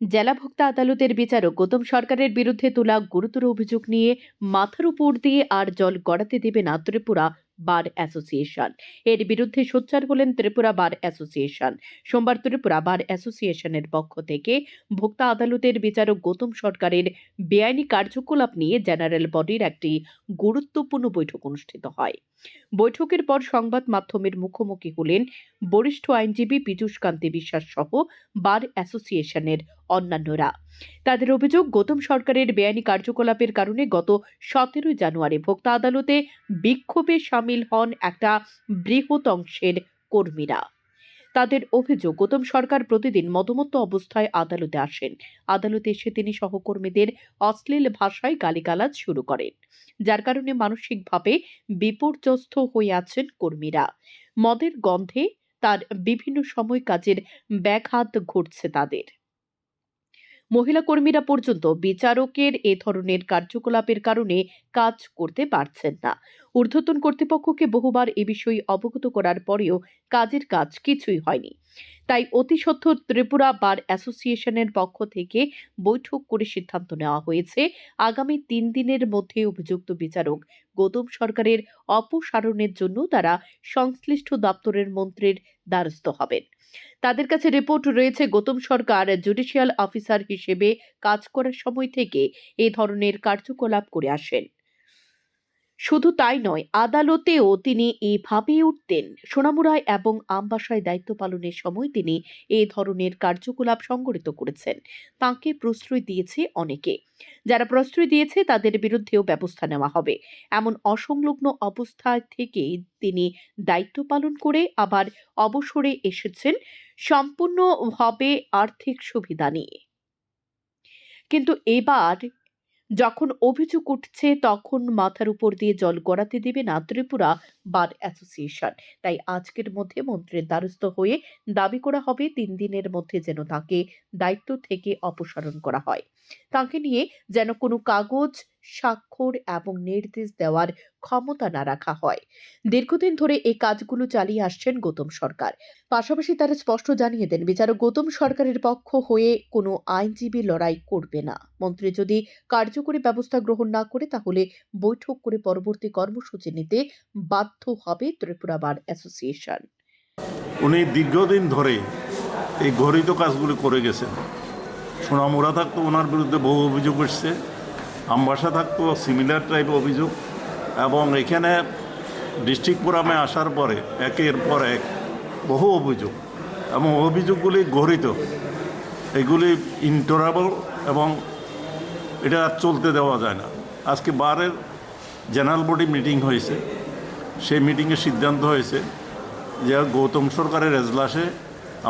জেলা ভোক্তা আদালতের বিচারক গৌতম সরকারের বিরুদ্ধে তোলা গুরুতর অভিযোগ নিয়ে মাথার উপর দিয়ে আর জল গড়াতে দেবে না ত্রিপুরা বার অ্যাসোসিয়েশন। এর বিরুদ্ধে সোচ্চার হলেন ত্রিপুরা বার অ্যাসোসিয়েশন। সোমবার ত্রিপুরা বার অ্যাসোসিয়েশনের পক্ষ থেকে ভোক্তা আদালতের বিচারক গৌতম সরকারের বেআইনি কার্যকলাপ নিয়ে জেনারেল বডির একটি গুরুত্বপূর্ণ বৈঠক অনুষ্ঠিত হয়। বৈঠকের পর সংবাদ মাধ্যমের মুখোমুখি হলেন বরিষ্ঠ আইনজীবী পীযূষ কান্তি বিশ্বাস সহ বার অ্যাসোসিয়েশনের অন্যান্যরা। তাদের অভিযোগ, গৌতম সরকারের বেআইনি কার্যকলাপের কারণে গত সতেরোই জানুয়ারি ভোক্তা আদালতে বিক্ষোভে সামিল হন একটা বৃহৎ অংশের কর্মীরা। তাদের অভিযোগ, গৌতম সরকার প্রতিদিন মদমত্ত অবস্থায় আদালতে আসেন। আদালতে এসে তিনি সহকর্মীদের অশ্লীল ভাষায় গালিগালাজ শুরু করেন, যার কারণে মানসিকভাবে বিপর্যস্ত হয়ে আছেন কর্মীরা। মদের গন্ধে তার বিভিন্ন সময় কাজের ব্যাঘাত ঘটছে তাদের। মহিলা কর্মীরা পর্যন্ত বিচারকের এ ধরনের কার্যকলাপের কারণে কাজ করতে পারছেন না। ঊর্ধ্বতন কর্তৃপক্ষকে বহুবার এ বিষয়ে অবগত করার পরেও কাজের কাজ কিছুই হয়নি। তাই অতি সত্বর ত্রিপুরা বার অ্যাসোসিয়েশনের পক্ষ থেকে বৈঠক করে সিদ্ধান্ত নেওয়া হয়েছে। আগামী তিন দিনের মধ্যে অভিযুক্ত বিচারক গৌতম সরকারের অপসারণের জন্য তারা সংশ্লিষ্ট দপ্তরের মন্ত্রীর দ্বারস্থ হবেন। তাদের কাছে রিপোর্ট রয়েছে, গৌতম সরকার জুডিশিয়াল অফিসার হিসেবে কাজ করার সময় থেকে এ ধরনের কার্যকলাপ করে আসেন। শুধু তাই নয়, আদালতেও তিনি এভাবেই উঠতেন। সোনামুড়ায় এবং আমবাসায় দায়িত্ব পালনের সময় তিনি এ ধরনের কার্যকলাপ সংগঠিত করেছেন। তাঁকে প্রশ্রয় দিয়েছে অনেকে। যারা প্রশ্রয় দিয়েছে, তাদের বিরুদ্ধেও ব্যবস্থা নেওয়া হবে। এমন অসংলগ্ন অবস্থা থেকেই তিনি দায়িত্ব পালন করে আবার অবসরে এসেছেন সম্পূর্ণভাবে আর্থিক সুবিধা নিয়ে। কিন্তু এবার যখন অভিযোগ উঠছে, তখন মাথার উপর দিয়ে জল গড়াতে দেবে না ত্রিপুরা বার অ্যাসোসিয়েশন। তাই আজকের মধ্যে মন্ত্রীর দ্বারস্থ হয়ে দাবি করা হবে, তিন দিনের মধ্যে যেন তাকে দায়িত্ব থেকে অপসারণ করা হয়। তাকে নিয়ে যেন কোনো কাগজ স্বাক্ষর এবং নির্দেশ দেওয়ার ক্ষমতা না রাখা হয়। দীর্ঘদিন ধরে এই কাজগুলো চালিয়ে আসছেন গৌতম সরকার। পাশাপাশি তারা স্পষ্ট জানিয়ে দেন, বিচারক গৌতম সরকারের পক্ষ হয়ে কোনো আইনজীবী লড়াই করবে না। মন্ত্রী যদি কার্যকরী ব্যবস্থা গ্রহণ না করে, তাহলে বৈঠক করে পরবর্তী কর্মসূচি নিতে বাধ্য হবে ত্রিপুরা বার অ্যাসোসিয়েশন। উনি দীর্ঘদিন ধরে এই ঘরিত কাজগুলি করে গেছেন। সোনামুড়া থাকতো ওনার বিরুদ্ধে বহু অভিযোগ এসছে। আমবাসা থাকতো সিমিলার টাইপ অভিযোগ, এবং এখানে ডিস্ট্রিক্ট ফোরামে আসার পরে, একের পর এক বহু অভিযোগ, এবং অভিযোগগুলি গরিত এগুলি ইন্টরাবল এবং এটা চলতে দেওয়া যায় না। আজকে বারের জেনারেল বডি মিটিং হয়েছে। সেই মিটিংয়ে সিদ্ধান্ত হয়েছে যে গৌতম সরকারের এজলাসে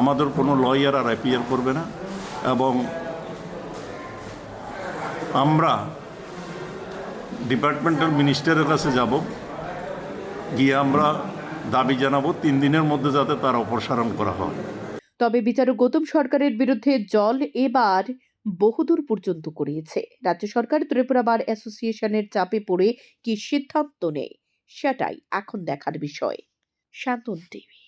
আমাদের কোনো লয়ার আর অ্যাপিয়ার করবে না, এবং আমরা ডিপার্টমেন্টাল মিনিস্টারের কাছে যাব। গিয়ে আমরা দাবি জানাব, তিন দিনের মধ্যে যাতে তার অপসারণ করা হয়। তবে বিচারক গৌতম সরকারের বিরুদ্ধে জল এবার বহুদূর পর্যন্ত করিয়েছে রাজ্য সরকার ত্রিপুরা বার অ্যাসোসিয়েশনের চাপে পড়ে কি সিদ্ধান্ত নেয়, সেটাই এখন দেখার বিষয়। শান্তন টিভি।